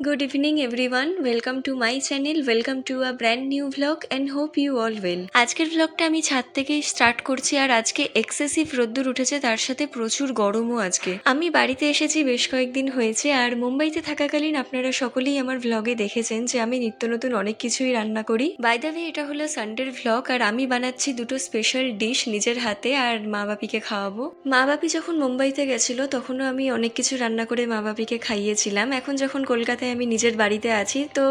Good evening, everyone. Welcome to my channel. Welcome to a brand new vlog and hope you all well. আজকের vlogটা আমি ছাদ থেকে start করছি আর আজকে excessive রোদ্দুর উঠেছে, তার সাথে প্রচুর গরমও আজকে আমি বাড়িতে এসেছি, বেশ কয়েকদিন হয়েছে, আর মুম্বাইতে থাকাকালীন আপনারা সকলেই আমার ভ্লগে দেখেছেন যে আমি নিত্য নতুন অনেক কিছুই রান্না করি বাই দ্য এটা হলো সানডের ভ্লগ আর আমি বানাচ্ছি দুটো স্পেশাল ডিশ নিজের হাতে আর মা বাপিকে খাওয়াবো মা বাপি যখন মুম্বাইতে গেছিল, তখনও আমি অনেক কিছু রান্না করে মা বাপিকে খাইয়েছিলাম এখন যখন কলকাতায় আমি নিজের বাড়িতে আছি। তো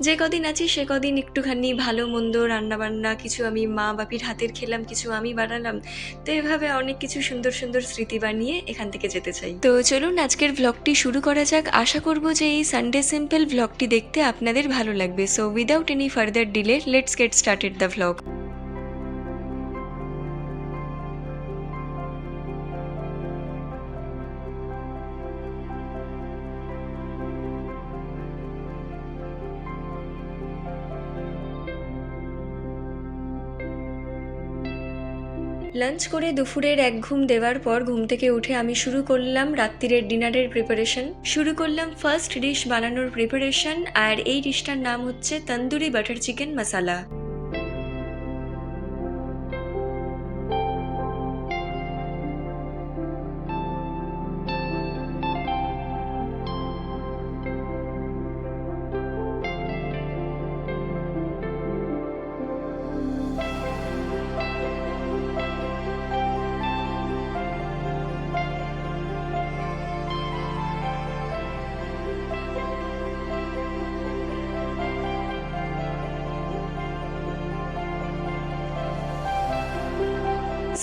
যে কদিন আছি, সে কদিন একটুখানি ভালো, মন্দ রান্নাবান্না কিছু আমি মা বাপির হাতের খেলাম, কিছু আমি বানালাম। তো এভাবে অনেক কিছু সুন্দর সুন্দর স্মৃতি বানিয়ে এখান থেকে যেতে চাই। তো চলুন আজকের ভ্লগটি শুরু করা যাক। আশা করব যে এই সানডে সিম্পল ভ্লগটি দেখতে আপনাদের ভালো লাগবে। So without any further delay let's get started the vlog lunch করে দুপুরের এক ঘুম দেওয়ার পর ঘুম থেকে উঠে আমি শুরু করলাম রাত্রিরের ডিনারের প্রিপারেশন শুরু করলাম ফার্স্ট ডিশ বানানোর প্রিপারেশন আর এই ডিশটার নাম হচ্ছে tandoori butter chicken masala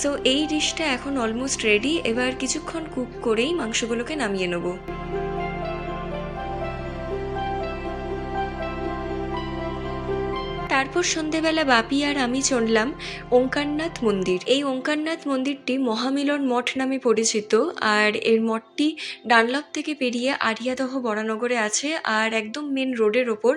so এই ডিশটা এখন অলমোস্ট রেডি এবার কিছুক্ষণ কুক করেই মাংসগুলোকে নামিয়ে নেব। তারপর সন্ধেবেলা বাপি আর আমি চললাম ওঙ্কারনাথ মন্দির। এই ওঙ্কারনাথ মন্দিরটি মহামিলন মঠ নামে পরিচিত, আর এর মঠটি ডানলপ থেকে পেরিয়ে আরিয়াদহ বরানগরে আছে, আর একদম মেন রোডের ওপর,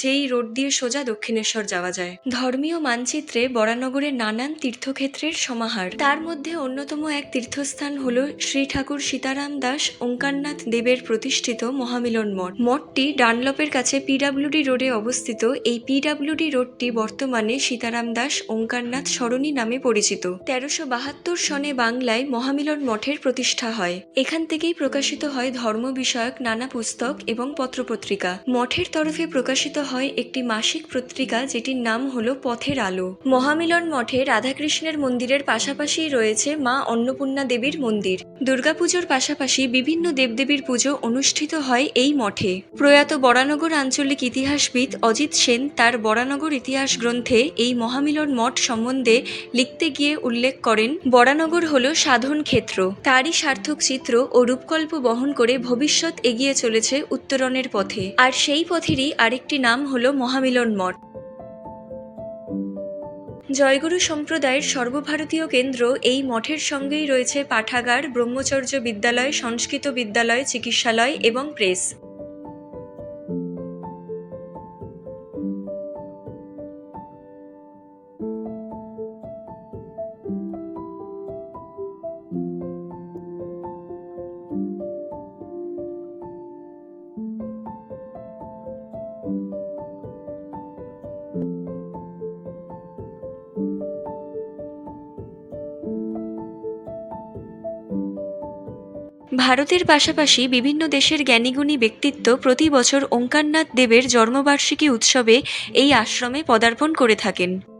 যেই রোড দিয়ে সোজা দক্ষিণেশ্বর যাওয়া যায়। ধর্মীয় মানচিত্রে বরানগরের নানান তীর্থক্ষেত্রের সমাহার। তার মধ্যে অন্যতম এক তীর্থস্থান হল শ্রী ঠাকুর সীতারাম দাস ওঙ্কারনাথ দেবের প্রতিষ্ঠিত মহামিলন মঠ। মঠটি ডানলপের কাছে পিডাব্লিউডি রোডে অবস্থিত। এই পিডাব্লিউডি রোডটি বর্তমানে সীতারাম দাস ওঙ্কারনাথ সরণী নামে পরিচিত। তেরোশো বাহাত্তর সনে বাংলায় মহামিলন মঠের প্রতিষ্ঠা হয়। এখান থেকেই প্রকাশিত হয় ধর্ম বিষয়ক নানা পুস্তক এবং পত্রপত্রিকা। মঠের তরফে প্রকাশিত হয় একটি মাসিক পত্রিকা যেটির নাম হলো পথের আলো। মহামিলন মঠে রাধাকৃষ্ণের মন্দিরের পাশাপাশি রয়েছে মা অন্নপূর্ণা দেবীর মন্দির। দুর্গাপুজোর পাশাপাশি বিভিন্ন দেবদেবীর পুজো অনুষ্ঠিত হয় এই মঠে। প্রয়াত বরানগর আঞ্চলিক ইতিহাসবিদ অজিত সেন তার বরানগর ইতিহাস গ্রন্থে এই মহামিলন মঠ সম্বন্ধে লিখতে গিয়ে উল্লেখ করেন, বরানগর হল সাধন ক্ষেত্র। তারই সার্থক চিত্র ও রূপকল্প বহন করে ভবিষ্যৎ এগিয়ে চলেছে উত্তরণের পথে। আর সেই পথেরই আরেকটি নাম হল মহামিলন মঠ। জয়গুরু সম্প্রদায়ের সর্বভারতীয় কেন্দ্র এই মঠের সঙ্গেই রয়েছে পাঠাগার, ব্রহ্মচর্য বিদ্যালয়, সংস্কৃত বিদ্যালয়, চিকিৎসালয় এবং প্রেস। ভারতের পাশাপাশি বিভিন্ন দেশের জ্ঞানীগুণী ব্যক্তিত্ব প্রতি বছর ওঙ্কারনাথ দেবের জন্মবার্ষিকী উৎসবে এই আশ্রমে পদার্পণ করে থাকেন।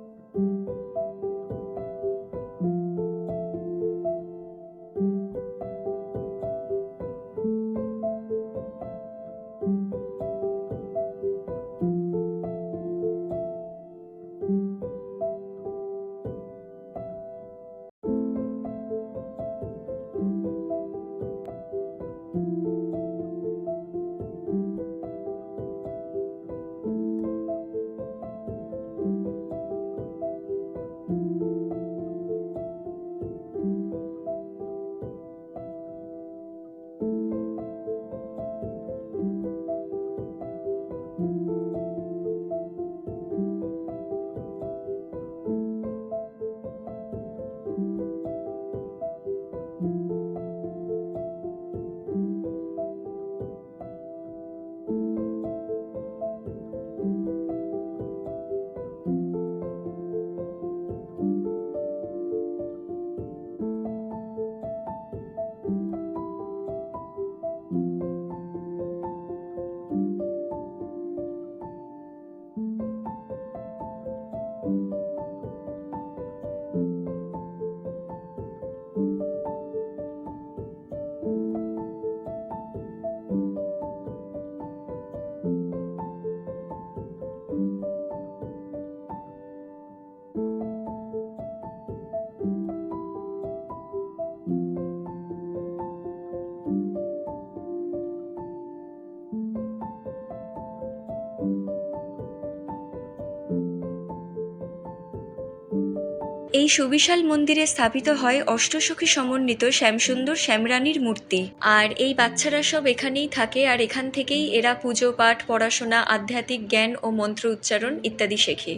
এই সুবিশাল মন্দিরে স্থাপিত হয় অষ্টসখী সমন্বিত শ্যামসুন্দর শ্যামরানীর মূর্তি। আর এই বাচ্চারা সব এখানেই থাকে আর এখান থেকেই এরা পুজো, পাঠ, পড়াশোনা, আধ্যাত্মিক জ্ঞান ও মন্ত্র উচ্চারণ ইত্যাদি শেখে।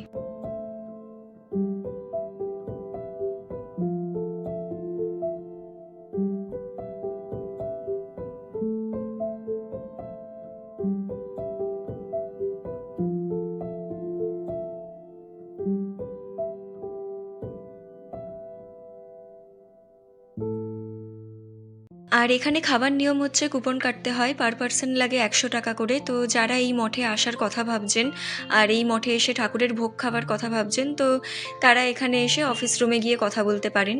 আর এখানে খাবার নিয়ম হচ্ছে কুপন কাটতে হয় পার পার্সন লাগে একশো টাকা করে। তো যারা এই মঠে আসার কথা ভাবছেন আর এই মঠে এসে ঠাকুরের ভোগ খাবার কথা ভাবছেন, তো তারা এখানে এসে অফিস রুমে গিয়ে কথা বলতে পারেন।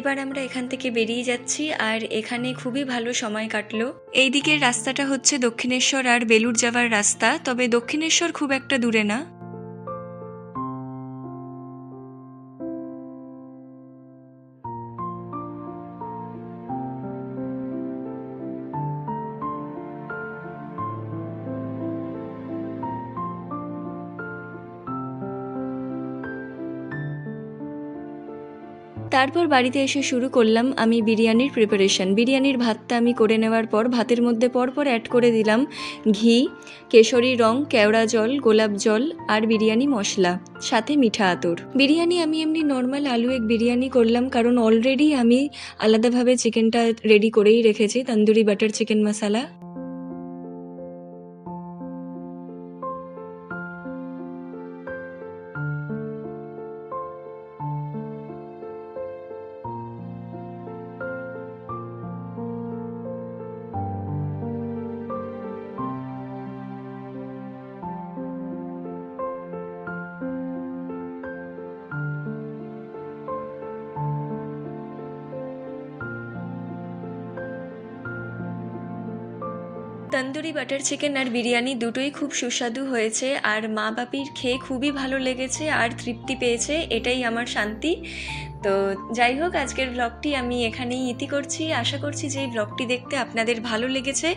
এবার আমরা এখান থেকে বেরিয়ে যাচ্ছি আর এখানে খুবই ভালো সময় কাটলো। এই দিকের রাস্তাটা হচ্ছে দক্ষিণেশ্বর আর বেলুর যাওয়ার রাস্তা, তবে দক্ষিণেশ্বর খুব একটা দূরে না। তারপর বাড়িতে এসে শুরু করলাম আমি বিরিয়ানির প্রিপারেশন বিরিয়ানির ভাতটা আমি করে নেওয়ার পর ভাতের মধ্যে পরপর অ্যাড করে দিলাম ঘি, কেশরি রং, কেওড়া জল, গোলাপ জল আর বিরিয়ানি মশলা, সাথে মিঠা আতর। বিরিয়ানি আমি এমনি নর্মাল আলু এক বিরিয়ানি করলাম কারণ অলরেডি আমি আলাদাভাবে চিকেনটা রেডি করেই রেখেছি, tandoori butter chicken masala tandoori butter chicken আর বিরিয়ানি দুটোই খুব সুস্বাদু হয়েছে আর মা বাপির খেয়ে খুবই ভালো লেগেছে আর তৃপ্তি পেয়েছে, এটাই আমার শান্তি। তো যাই হোক, আজকের ব্লগটি আমি এখানেই ইতি করছি। আশা করছি যে এই ব্লগটি দেখতে আপনাদের ভালো লেগেছে।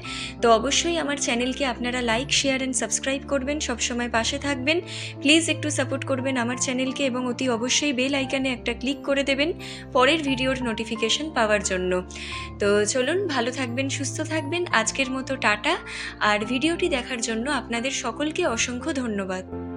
তো অবশ্যই আমার চ্যানেলকে আপনারা লাইক শেয়ার অ্যান্ড সাবস্ক্রাইব করবেন। সবসময় পাশে থাকবেন। প্লিজ একটু সাপোর্ট করবেন আমার চ্যানেলকে এবং অতি অবশ্যই বেল আইকানে একটা ক্লিক করে দেবেন পরের ভিডিওর নোটিফিকেশন পাওয়ার জন্য। তো চলুন, ভালো থাকবেন, সুস্থ থাকবেন। আজকের মতো টাটা। আর ভিডিওটি দেখার জন্য আপনাদের সকলকে অসংখ্য ধন্যবাদ।